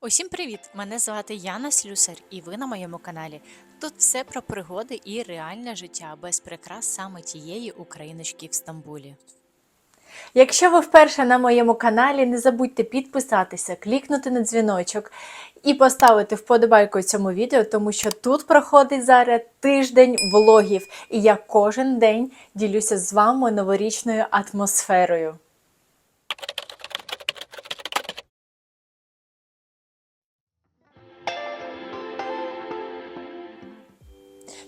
Усім привіт! Мене звати Яна Слюсар, і ви на моєму каналі. Тут все про пригоди і реальне життя без прикрас саме тієї україночки в Стамбулі. Якщо ви вперше на моєму каналі, не забудьте підписатися, клікнути на дзвіночок і поставити вподобайку цьому відео, тому що тут проходить зараз тиждень влогів, і я кожен день ділюся з вами новорічною атмосферою.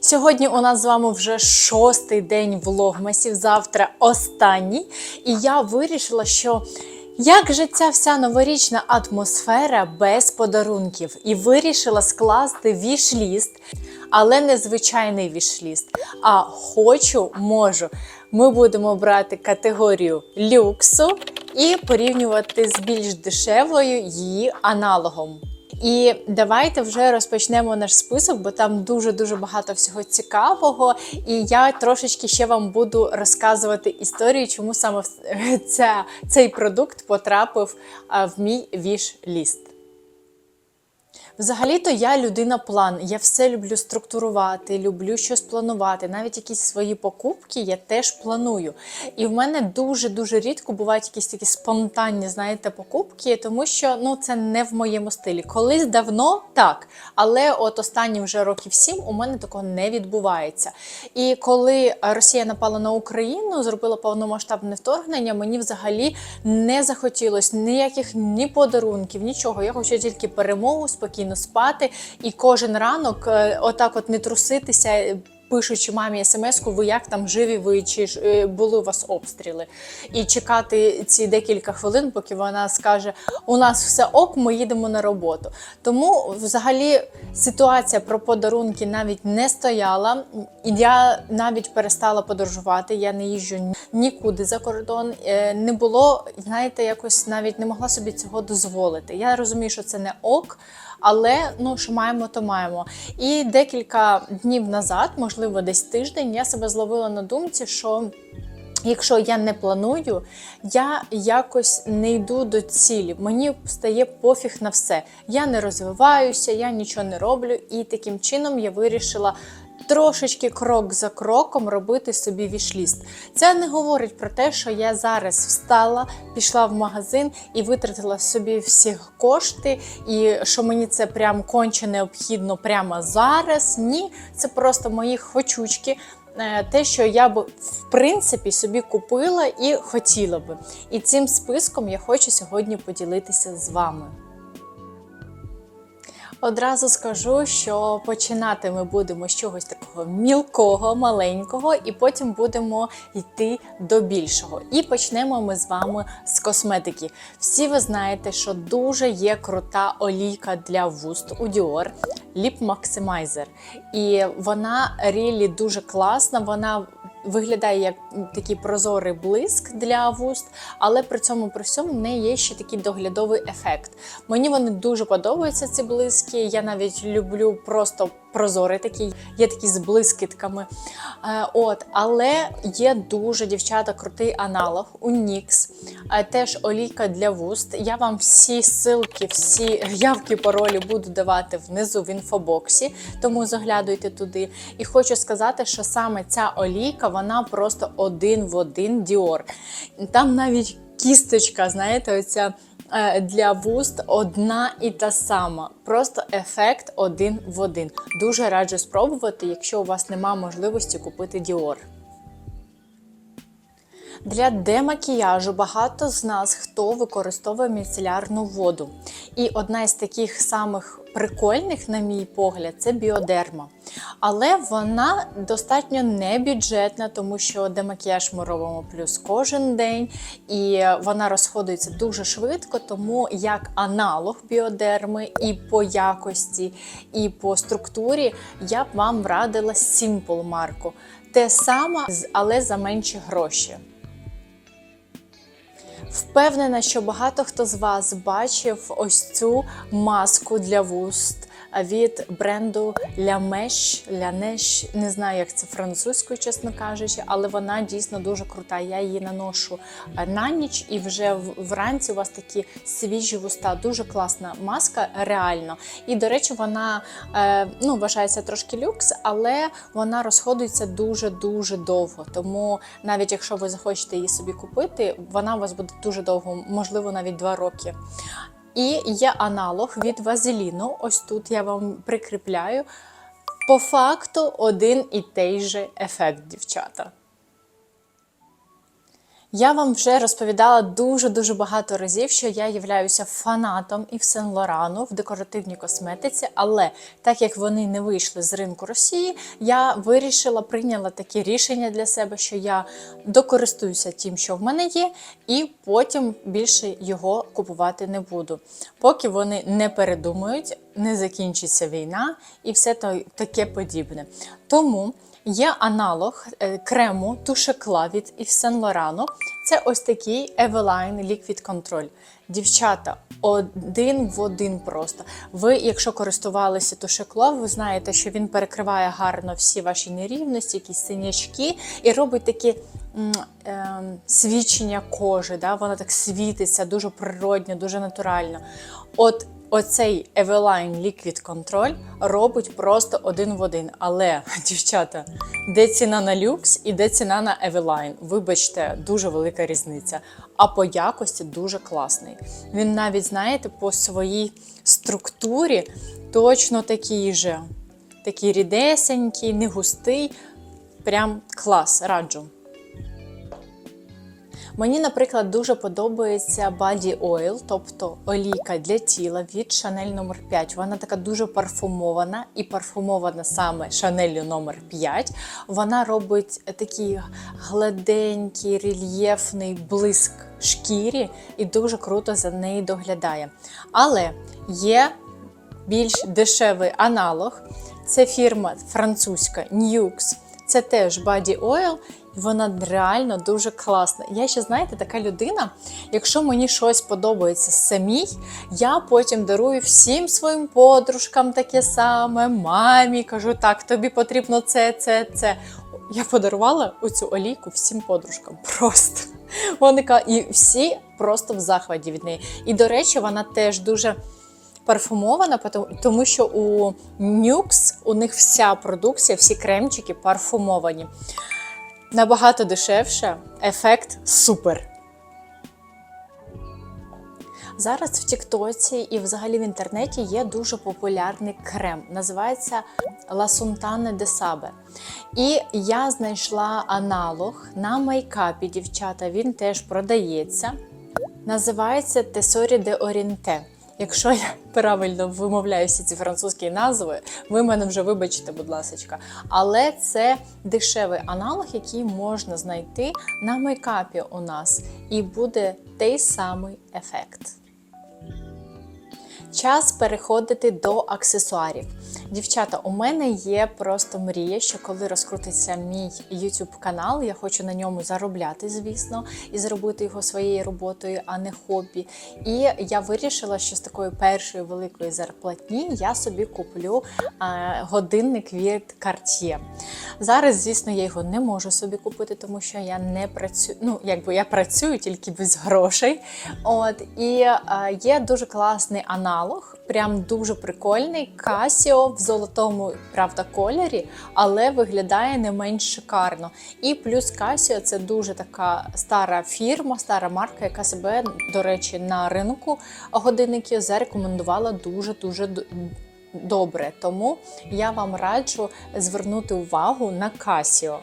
Сьогодні у нас з вами вже шостий день влогмасів, завтра останній. І я вирішила, що як же ця вся новорічна атмосфера без подарунків? І вирішила скласти вішліст, але не звичайний вішліст, а хочу, можу. Ми будемо брати категорію люксу і порівнювати з більш дешевою її аналогом. І давайте вже розпочнемо наш список, бо там дуже дуже багато всього цікавого. І я трошечки ще вам буду розказувати історію, чому саме ця, цей продукт потрапив в мій віш-ліст. Взагалі-то я людина план. Я все люблю структурувати, люблю щось планувати. Навіть якісь свої покупки я теж планую. І в мене дуже-дуже рідко бувають якісь такі спонтанні, знаєте, покупки, тому що ну це не в моєму стилі. Колись давно так, але от останні вже років сім у мене такого не відбувається. І коли Росія напала на Україну, зробила повномасштабне вторгнення, мені взагалі не захотілося ніяких ні подарунків, нічого. Я хочу тільки перемогу, спокійно спати і кожен ранок е, отак от не труситися. Пишучи мамі смс-ку, ви як там живі ви, чи ж е, були у вас обстріли, і чекати ці декілька хвилин, поки вона скаже: у нас все ок, ми їдемо на роботу. Тому, взагалі, ситуація про подарунки навіть не стояла. Я навіть перестала подорожувати. Я не їжджу нікуди за кордон. Е, Не було, знаєте, якось навіть не могла собі цього дозволити. Я розумію, що це не ок. Але ну що маємо, то маємо. І декілька днів назад, можливо, десь тиждень, я себе зловила на думці, що. Якщо я не планую, я якось не йду до цілі. Мені стає пофіг на все. Я не розвиваюся, я нічого не роблю, і таким чином я вирішила. Трошечки крок за кроком робити собі вішліст. Це не говорить про те, що я зараз встала, пішла в магазин і витратила собі всі кошти, і що мені це прям конче необхідно прямо зараз. Ні, це просто мої хочучки, е, те, що я б в принципі собі купила і хотіла би. І цим списком я хочу сьогодні поділитися з вами. Одразу скажу, що починати ми будемо з чогось такого мілкого, маленького, і потім будемо йти до більшого. І почнемо ми з вами з косметики. Всі ви знаєте, що дуже є крута олійка для вуст у Dior Lip Maximizer. І вона рілі дуже класна. Вона Виглядає як такий прозорий блиск для вуст, але при цьому при всьому в неї є ще такий доглядовий ефект. Мені вони дуже подобаються, ці блиски. Я навіть люблю просто прозорий такий, є такі з блискітками. Е, от, Але є дуже дівчата крутий аналог у NYX, е, теж олійка для вуст. Я вам всі ссылки, всі явки, паролі буду давати внизу в інфобоксі, тому заглядуйте туди. І хочу сказати, що саме ця олійка, вона просто один в один Dior. Там навіть кісточка, знаєте, оця для вуст одна і та сама. Просто ефект один в один. Дуже раджу спробувати, якщо у вас нема можливості купити Dior. Для демакіяжу багато з нас хто використовує міцелярну воду. І одна із таких самих прикольних, на мій погляд, це біодерма. Але вона достатньо небюджетна, тому що демакіяж ми робимо плюс кожен день, і вона розходується дуже швидко, тому як аналог біодерми і по якості, і по структурі я б вам радила Simple марку. Те саме, але за менші гроші. Впевнена, що багато хто з вас бачив ось цю маску для вуст від бренду La Mèche, La Neige, не знаю, як це французькою, чесно кажучи, але вона дійсно дуже крута. Я її наношу е, на ніч, і вже вранці у вас такі свіжі вуста. Дуже класна маска, реально. І, до речі, вона е, ну, вважається трошки люкс, але вона розходується дуже-дуже довго. Тому навіть якщо ви захочете її собі купити, вона у вас буде дуже довго, можливо, навіть два роки. І є аналог від вазеліну. Ось тут я вам прикріпляю. По факту один і той же ефект, дівчата. Я вам вже розповідала дуже-дуже багато разів, що я являюся фанатом Ів Сен Лорану в декоративній косметиці, але так як вони не вийшли з ринку Росії, я вирішила, прийняла таке рішення для себе, що я докористуюся тим, що в мене є, і потім більше його купувати не буду. Поки вони не передумають, не закінчиться війна і все таке подібне. Тому Є аналог е, крему тушекла від Yves Saint Laurent. Це ось такий Eveline Liquid Control. Дівчата, один в один просто. Ви, якщо користувалися тушекло, ви знаєте, що він перекриває гарно всі ваші нерівності, якісь синячки, і робить такі ем, свічення кожи. Да? Вона так світиться, дуже природньо, дуже натурально. От Оцей Eveline Liquid Control робить просто один в один. Але, дівчата, де ціна на люкс і де ціна на Eveline? Вибачте, дуже велика різниця. А по якості дуже класний. Він навіть, знаєте, по своїй структурі точно такий же. Такий рідесенький, не густий. Прям клас, раджу. Мені, наприклад, дуже подобається Body Oil, тобто олійка для тіла від Chanel номер 5 Вона така дуже парфумована і парфумована саме Chanel номер 5 Вона робить такий гладенький, рельєфний блиск шкірі і дуже круто за нею доглядає. Але є більш дешевий аналог. Це фірма французька Nux. Це теж Body Oil, вона реально дуже класна. Я ще, знаєте, така людина, якщо мені щось подобається самій, я потім дарую всім своїм подружкам таке саме, мамі, кажу, так, тобі потрібно це, це, це. Я подарувала оцю олійку всім подружкам. Просто. Вони і всі просто в захваті від неї. І, до речі, вона теж дуже парфумована, тому що у Nux у них вся продукція, всі кремчики парфумовані. Набагато дешевше, ефект супер. Зараз в Тіктоці і взагалі в інтернеті є дуже популярний крем. Називається Suntane de Sabe. І я знайшла аналог на мейкапі, дівчата. Він теж продається. Називається Tesori de Oriente. Якщо я правильно вимовляю всі ці французькі назви, ви мене вже вибачите, будь ласка. Але це дешевий аналог, який можна знайти на мейкапі у нас, і буде той самий ефект. Час переходити до аксесуарів. Дівчата, у мене є просто мрія, що коли розкрутиться мій YouTube канал, я хочу на ньому заробляти, звісно, і зробити його своєю роботою, а не хобі. І я вирішила, що з такої першої великої зарплатні я собі куплю годинник від Cartier. Зараз, звісно, я його не можу собі купити, тому що я не працюю. Ну, якби я працюю тільки без грошей. От і є дуже класний аналог, прям дуже прикольний. Casio в золотому, правда, кольорі, але виглядає не менш шикарно. І плюс Casio це дуже така стара фірма, стара марка, яка себе, до речі, на ринку годинників зарекомендувала дуже дуже добре. Тому я вам раджу звернути увагу на Casio.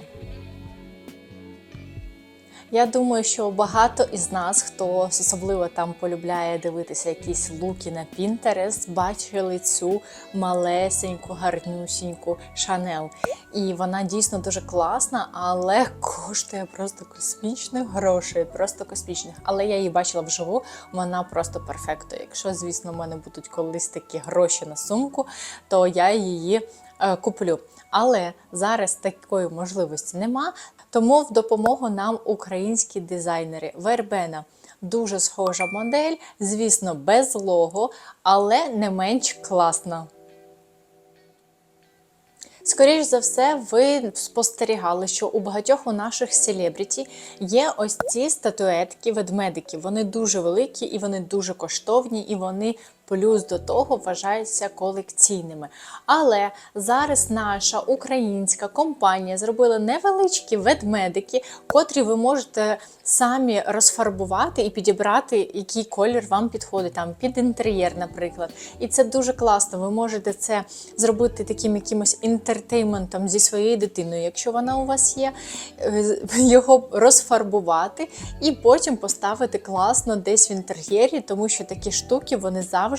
Я думаю, що багато із нас, хто особливо там полюбляє дивитися якісь луки на Pinterest, бачили цю малесеньку, гарнюсіньку Шанел. І вона дійсно дуже класна, але коштує просто космічних грошей, просто космічних. Але я її бачила вживу, вона просто перфекто. Якщо, звісно, в мене будуть колись такі гроші на сумку, то я її куплю. Але зараз такої можливості нема, тому в допомогу нам українські дизайнери. Вербена дуже схожа модель, звісно, без лого, але не менш класна. Скоріш за все, ви спостерігали, що у багатьох у наших селебріті є ось ці статуетки ведмедиків. Вони дуже великі і вони дуже коштовні, і вони плюс до того вважаються колекційними. Але зараз наша українська компанія зробила невеличкі ведмедики, котрі ви можете самі розфарбувати і підібрати, який колір вам підходить, там під інтер'єр, наприклад. І це дуже класно. Ви можете це зробити таким якимось інтертейментом зі своєю дитиною, якщо вона у вас є, е, його розфарбувати і потім поставити класно десь в інтер'єрі, тому що такі штуки вони завжди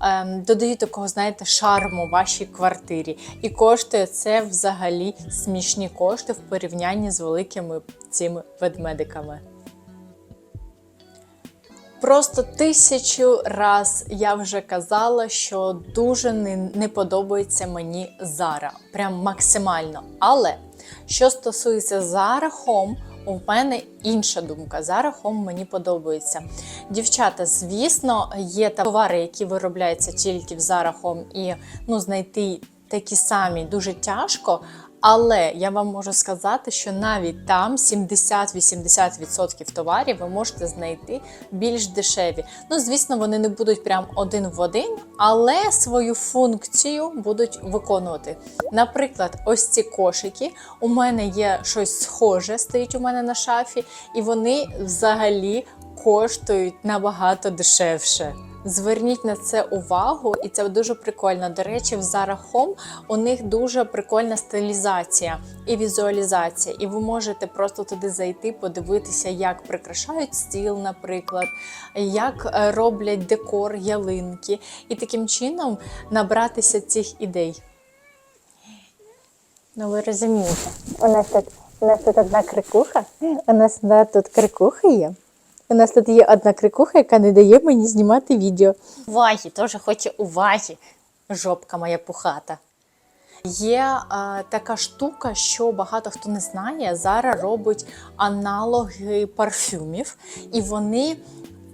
ем, додають такого, знаєте, шарму вашій квартирі. І коштує це взагалі смішні кошти в порівнянні з великими цими ведмедиками. Просто тисячу раз я вже казала, що дуже не, не подобається мені Зара. Прям максимально. Але що стосується Zara Home, у мене інша думка. Zara хом мені подобається. Дівчата, звісно, є товари, які виробляються тільки в Zara Home, і ну, знайти такі самі дуже тяжко. Але я вам можу сказати, що навіть там 70-80% товарів ви можете знайти більш дешеві. Ну, звісно, вони не будуть прям один в один, але свою функцію будуть виконувати. Наприклад, ось ці кошики. У мене є щось схоже, стоїть у мене на шафі, і вони взагалі коштують набагато дешевше. Зверніть на це увагу, і це дуже прикольно. До речі, в Zara Home у них дуже прикольна стилізація і візуалізація. І ви можете просто туди зайти, подивитися, як прикрашають стіл, наприклад, як е, роблять декор, ялинки, і таким чином набратися цих ідей. Ну, ви розумієте, у нас тут, у нас тут одна крикуха, у нас да, тут крикуха є. У нас тут є одна крикуха, яка не дає мені знімати відео. Уваги, теж хоче уваги. Жопка моя пухата. Є е, така штука, що багато хто не знає. Зараз робить аналоги парфюмів, і вони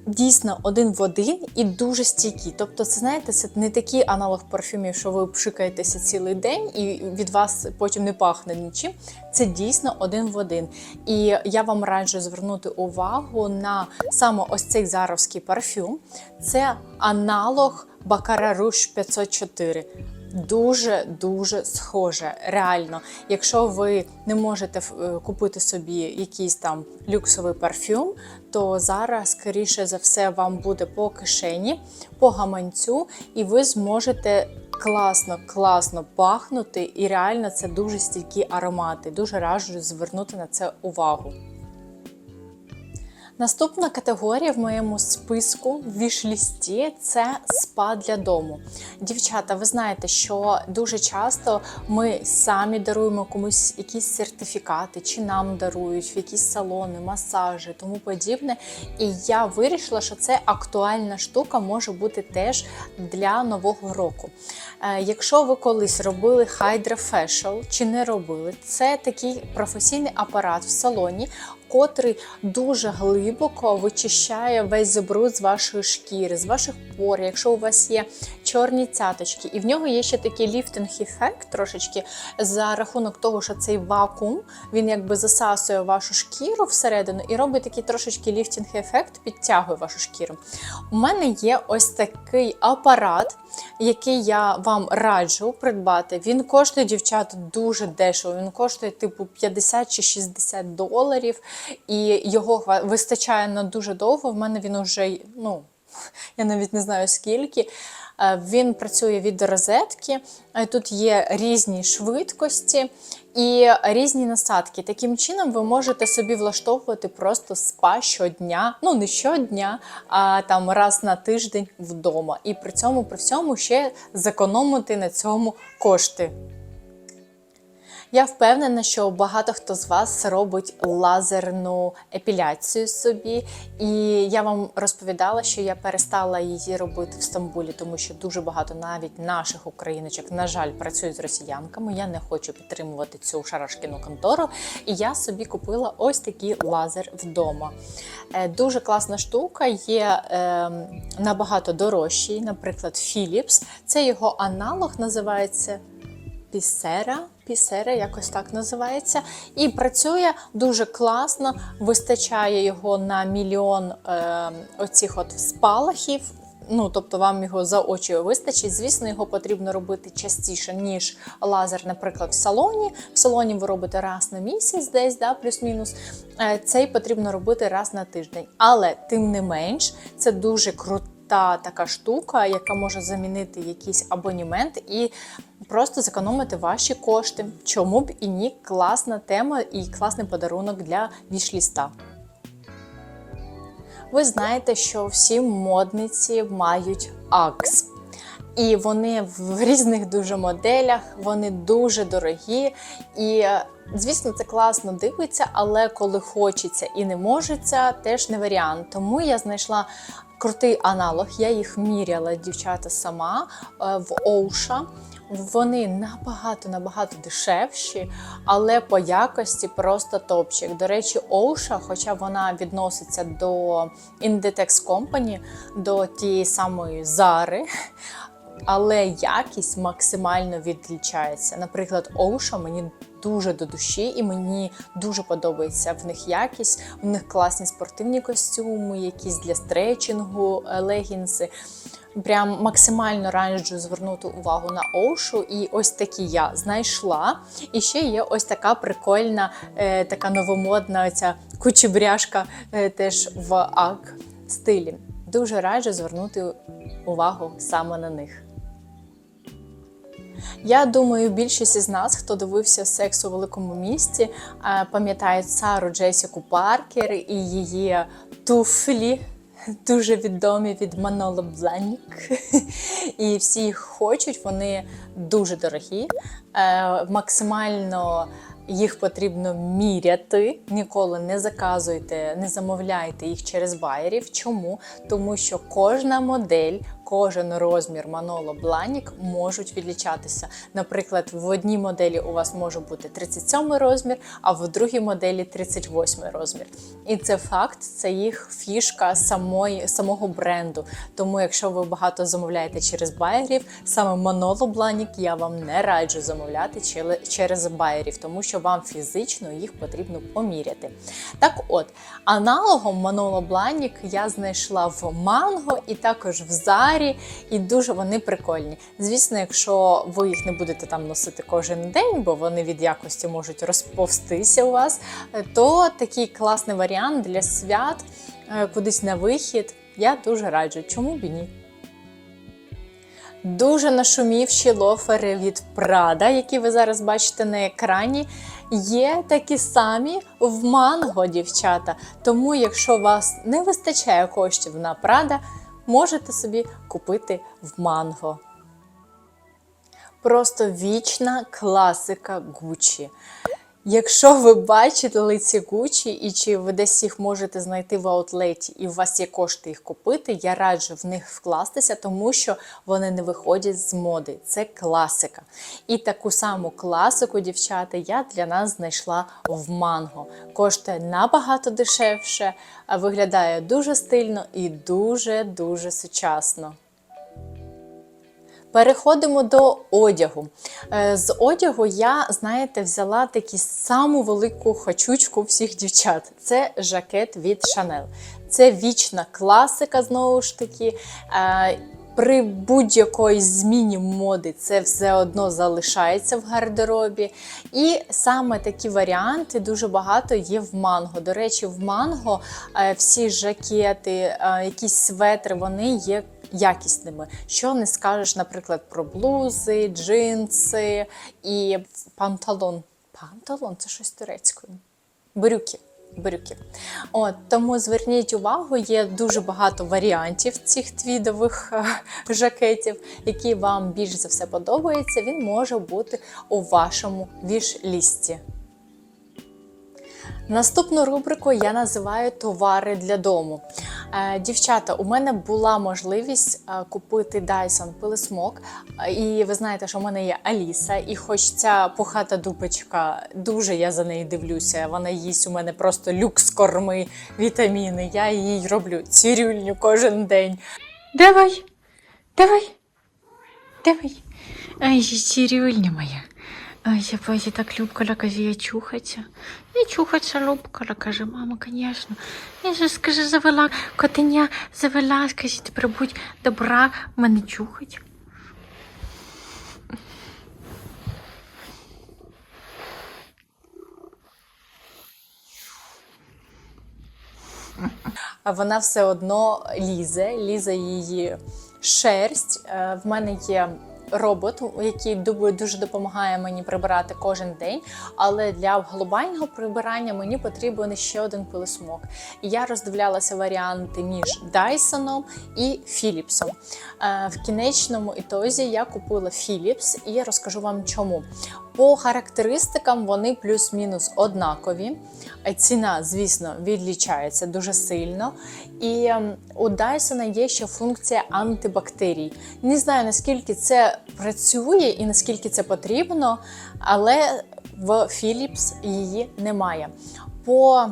дійсно один в один і дуже стійкі. Тобто, це знаєте, це не такий аналог парфюмів, що ви пшикаєтеся цілий день і від вас потім не пахне нічим. Це дійсно один в один. І я вам раджу звернути увагу на саме ось цей заровський парфюм. Це аналог Baccarat Rouge 504 дуже дуже схоже. Реально, якщо ви не можете е, купити собі якийсь там люксовий парфюм, то зараз, скоріше за все, вам буде по кишені, по гаманцю, і ви зможете класно, класно пахнути. І реально це дуже стійкі аромати. Дуже раджу звернути на це увагу. Наступна категорія в моєму списку вішлісті це спа для дому. Дівчата, ви знаєте, що дуже часто ми самі даруємо комусь якісь сертифікати, чи нам дарують в якісь салони, масажі, тому подібне. І я вирішила, що це актуальна штука може бути теж для нового року. Е, Якщо ви колись робили Hydra Facial чи не робили, це такий професійний апарат в салоні, котрий дуже глибоко вичищає весь забруд з вашої шкіри, з ваших пор, якщо у вас є чорні цяточки. І в нього є ще такий ліфтинг-ефект трошечки за рахунок того, що цей вакуум він якби засасує вашу шкіру всередину і робить такий трошечки ліфтинг-ефект, підтягує вашу шкіру. У мене є ось такий апарат, який я вам раджу придбати. Він коштує дівчата дуже дешево. Він коштує типу 50 чи 60 доларів, і його вистачає на дуже довго. В мене він уже, ну, я навіть не знаю скільки. Е, Він працює від розетки. Е, Тут є різні швидкості і різні насадки. Таким чином, ви можете собі влаштовувати просто спа щодня, ну не щодня, а там раз на тиждень вдома. І при цьому при всьому ще зекономити на цьому кошти. Я впевнена, що багато хто з вас робить лазерну епіляцію собі, і я вам розповідала, що я перестала її робити в Стамбулі, тому що дуже багато навіть наших україночок, на жаль, працюють з росіянками. Я не хочу підтримувати цю шарашкіну контору. І я собі купила ось такий лазер вдома. Е, Дуже класна штука, є е, набагато дорожчий, наприклад, Philips. Це його аналог називається Пісера. Пісера, якось так називається. І працює дуже класно, вистачає його на мільйон е, оцих от спалахів. Ну, тобто вам його за очі вистачить. Звісно, його потрібно робити частіше, ніж лазер, наприклад, в салоні. В салоні ви робите раз на місяць, десь, да, плюс-мінус. Е, Цей потрібно робити раз на тиждень. Але тим не менш, це дуже крута така штука, яка може замінити якийсь абонімент і просто зекономити ваші кошти. Чому б і ні? Класна тема і класний подарунок для вішліста. Ви знаєте, що всі модниці мають акс. І вони в різних дуже моделях, вони дуже дорогі. І, е, звісно, це класно дивиться, але коли хочеться і не можеться, теж не варіант. Тому я знайшла крутий аналог. Я їх міряла, дівчата, сама е, в Оуша. Вони набагато набагато дешевші, але по якості просто топчик. До речі, Оуша, хоча вона відноситься до Inditex Company, до тієї самої Зари, але якість максимально відлічається. Наприклад, Оуша мені дуже до душі, і мені дуже подобається в них якість. В них класні спортивні костюми, якісь для стретчингу, е, легінси. Прям максимально раджу звернути увагу на Оушу. І ось такі я знайшла. І ще є ось така прикольна, е, така новомодна ця кучебряшка е, теж в ак стилі. Дуже раджу звернути увагу саме на них. Я думаю, більшість із нас, хто дивився секс у великому місті, е, пам'ятають Сару Джесіку Паркер і її туфлі. Дуже відомі від Манола Бланік. І всі їх хочуть, вони дуже дорогі. Е, максимально їх потрібно міряти. Ніколи не заказуйте, не замовляйте їх через байерів. Чому? Тому що кожна модель, кожен розмір Маноло Бланік можуть відлічатися. Наприклад, в одній моделі у вас може бути 37 розмір, а в другій моделі 38 розмір. І це факт, це їх фішка самої, самого бренду. Тому, якщо ви багато замовляєте через байерів, саме Маноло Бланік я вам не раджу замовляти через байерів, тому що вам фізично їх потрібно поміряти. Так от, аналогом Маноло Бланік я знайшла в Манго і також в Зарі, і дуже вони прикольні. Звісно, якщо ви їх не будете там носити кожен день, бо вони від якості можуть розповстися у вас, е, то такий класний варіант для свят, е, кудись на вихід. Я дуже раджу, чому б і ні. Дуже нашумівші лофери від Prada, які ви зараз бачите на екрані, є такі самі в манго, дівчата. Тому, якщо вас не вистачає коштів на Prada, можете собі купити в манго. Просто вічна класика Gucci. Якщо ви бачили ці Gucci і чи ви десь їх можете знайти в аутлеті, і у вас є кошти їх купити, я раджу в них вкластися, тому що вони не виходять з моди. Це класика. І таку саму класику, дівчата, я для нас знайшла в манго. Коштує набагато дешевше, виглядає дуже стильно і дуже-дуже сучасно. Переходимо до одягу. Е, З одягу я, знаєте, взяла таку саму велику хочучку всіх дівчат. Це жакет від Chanel. Це вічна класика, знову ж таки. Е, При будь-якої зміні моди це все одно залишається в гардеробі. І саме такі варіанти дуже багато є в манго. До речі, в манго е, всі жакети, якісь светри, вони є якісними. Що не скажеш, наприклад, про блузи, джинси і панталон. Панталон це щось турецькою. Брюки. Брюки. От, тому зверніть увагу, є дуже багато варіантів цих твідових е, жакетів, які вам більш за все подобаються. Він може бути у вашому віш-лісті. Наступну рубрику я називаю товари для дому. Е, Дівчата, у мене була можливість е, купити Dyson пилисмок. І ви знаєте, що в мене є Аліса, і хоч ця пухата дупочка, дуже я за нею дивлюся. Вона їсть у мене просто люкс корми, вітаміни. Я їй роблю цирюльню кожен день. Давай, давай, давай. Ай, Сирюльня моя. Я бачу, так любкала, каже, я чухаться. Не чухаться любкала, каже, мама, звісно. Я же, скажи, завела, котеня завела, скажи, тепер будь добра, мене чухать. А вона все одно лізе, лізе її шерсть. Е, В мене є робот, який дуже допомагає мені прибирати кожен день. Але для глобального прибирання мені потрібен ще один пилосмок. І я роздивлялася варіанти між Dyson і Philips. Е, В кінечному ітозі я купила Philips і я розкажу вам чому. По характеристикам вони плюс-мінус однакові. Е, Ціна, звісно, відлічається дуже сильно. І ем, у Dyson є ще функція антибактерій. Не знаю, наскільки це працює і наскільки це потрібно, але в Philips її немає. По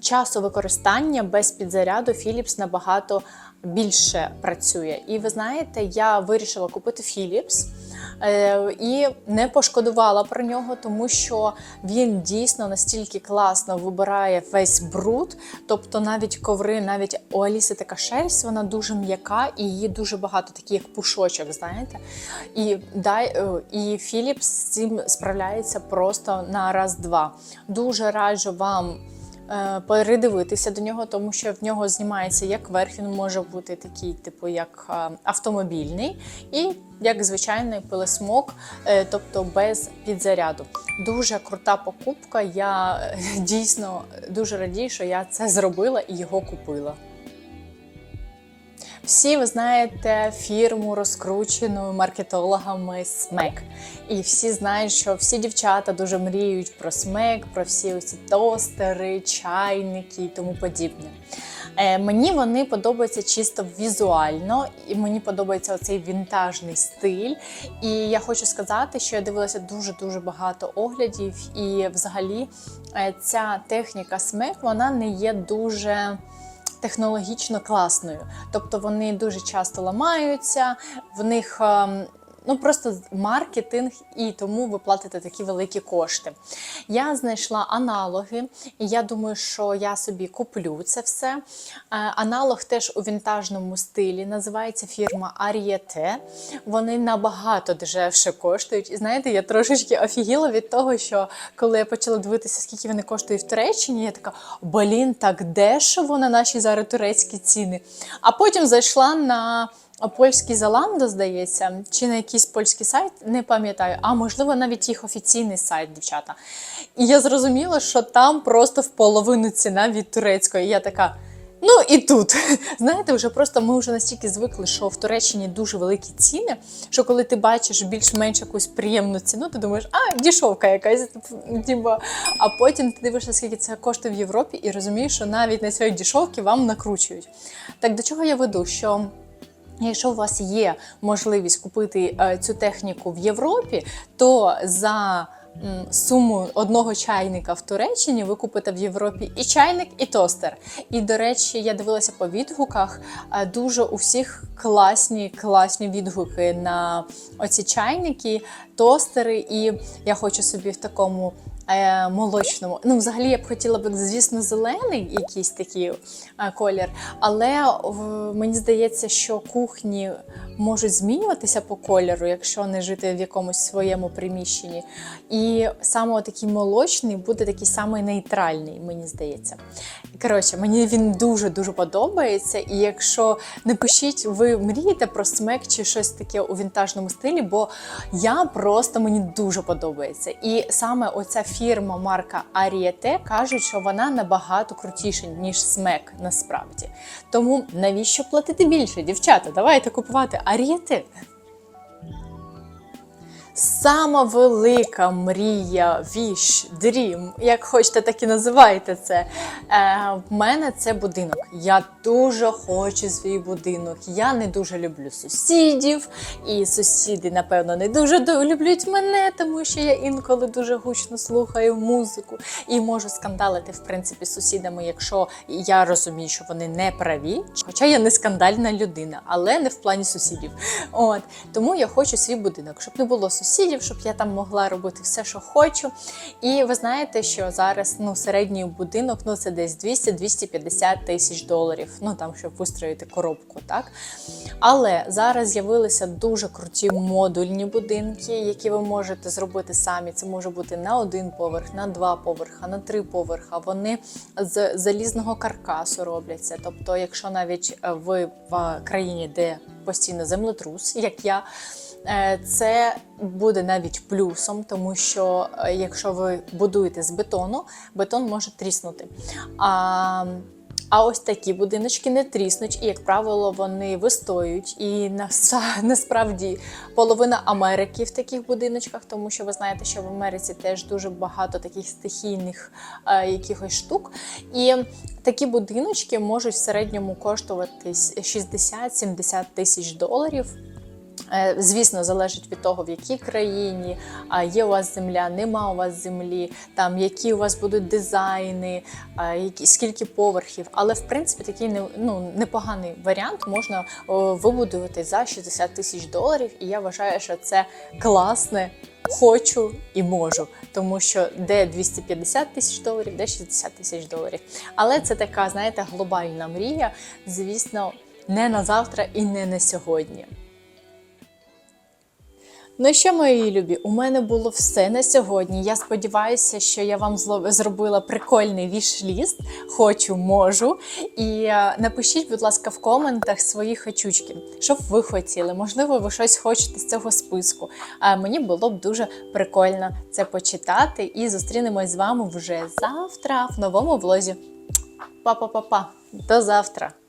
часу використання без підзаряду Philips набагато більше працює. І ви знаєте, я вирішила купити Philips. Е, і не пошкодувала про нього, тому що він дійсно настільки класно вибирає весь бруд. Тобто навіть коври, навіть у Аліси така шерсть, вона дуже м'яка і її дуже багато таких як пушочок, знаєте. І дай е, і Philips з цим справляється просто на раз-два. Дуже раджу вам. Е, Передивитися до нього, тому що в нього знімається як верх, він може бути такий, типу, як е, автомобільний, і як звичайний пилосмок, е, тобто без підзаряду. Дуже крута покупка. Я дійсно дуже радію, що я це зробила і його купила. Всі ви знаєте фірму розкручену маркетологами SMAC. І всі знають, що всі дівчата дуже мріють про SMAC, про всі оці тостери, чайники і тому подібне. Е, мені вони подобаються чисто візуально, і мені подобається оцей вінтажний стиль. І я хочу сказати, що я дивилася дуже-дуже багато оглядів, і взагалі е, ця техніка SMAC, вона не є дуже технологічно класною. Тобто вони дуже часто ламаються, в них ем, ну просто маркетинг, і тому ви платите такі великі кошти. Я знайшла аналоги, і я думаю, що я собі куплю це все. Е, Аналог теж у вінтажному стилі. Називається фірма Ariete. Вони набагато дешевше коштують. І знаєте, я трошечки офігіла від того, що коли я почала дивитися, скільки вони коштують в Туреччині, я така, блін, так дешево на наші зараз турецькі ціни. А потім зайшла на польський Zalando, здається, чи на якийсь польський сайт, не пам'ятаю, а можливо навіть їх офіційний сайт, дівчата. І я зрозуміла, що там просто в половину ціна від турецької. І я така. Ну і тут, знаєте, вже просто ми вже настільки звикли, що в Туреччині дуже великі ціни, що коли ти бачиш більш-менш якусь приємну ціну, ти думаєш, а, дішовка якась. Типу. А потім ти дивишся, скільки це коштує в Європі, і розумієш, що навіть на цій дішовки вам накручують. Так до чого я веду? Що Якщо у вас є можливість купити е, цю техніку в Європі, то за суму одного чайника в Туреччині ви купите в Європі і чайник, і тостер. І, до речі, я дивилася по відгуках. е, Дуже у всіх класні, класні відгуки на оці чайники, тостери. І я хочу собі в такому. Е, Молочному, ну взагалі я б хотіла б, звісно, зелений якийсь такий е, колір, але в- мені здається, що кухні можуть змінюватися по кольору, якщо не жити в якомусь своєму приміщенні. І саме такий молочний буде такий самий нейтральний, мені здається. Коротше, мені він дуже дуже подобається. І якщо напишіть, ви мрієте про смек чи щось таке у вінтажному стилі, бо я просто мені дуже подобається. І саме оця фірма марка Ariete кажуть, що вона набагато крутіша, ніж смек насправді. Тому навіщо платити більше, дівчата? Давайте купувати Ariete. Сама велика мрія, віш, дрім, як хочете, так і називайте це. Е, в мене це будинок. Я дуже хочу свій будинок. Я не дуже люблю сусідів, і сусіди, напевно, не дуже люблять мене, тому що я інколи дуже гучно слухаю музику і можу скандалити в принципі з сусідами, якщо я розумію, що вони не праві. Хоча я не скандальна людина, але не в плані сусідів. От тому я хочу свій будинок, щоб не було сусідів, щоб я там могла робити все, що хочу. І ви знаєте, що зараз ну середній будинок ну це десь 200-250 тисяч доларів. Ну там щоб вистроїти коробку, так. Але зараз з'явилися дуже круті модульні будинки, які ви можете зробити самі. Це може бути на один поверх, на два поверха, на три поверха. Вони з залізного каркасу робляться. Тобто, якщо навіть е, ви в країні, де постійно землетрус, як я. Е, Це буде навіть плюсом, тому що е, якщо ви будуєте з бетону, бетон може тріснути. А, а ось такі будиночки не тріснуть, і, як правило, вони вистоюють. І насправді половина Америки в таких будиночках, тому що ви знаєте, що в Америці теж дуже багато таких стихійних е, якихось штук. І такі будиночки можуть в середньому коштувати 60-70 тисяч доларів. Е, Звісно, залежить від того, в якій країні є у вас земля, нема у вас землі, там які у вас будуть дизайни, які скільки поверхів. Але в принципі такий ну, непоганий варіант можна вибудувати за 60 тисяч доларів. І я вважаю, що це класне. Хочу і можу, тому що де 250 тисяч доларів, де 60 тисяч доларів. Але це така, знаєте, глобальна мрія. Звісно, не на завтра і не на сьогодні. Ну що, мої любі, у мене було все на сьогодні. Я сподіваюся, що я вам зробила прикольний віш-ліст. Хочу, можу. І е, напишіть, будь ласка, в коментах свої хочучки, що б ви хотіли. Можливо, ви щось хочете з цього списку. А мені було б дуже прикольно це почитати. І зустрінемось з вами вже завтра в новому влозі. Па-па-па-па. До завтра!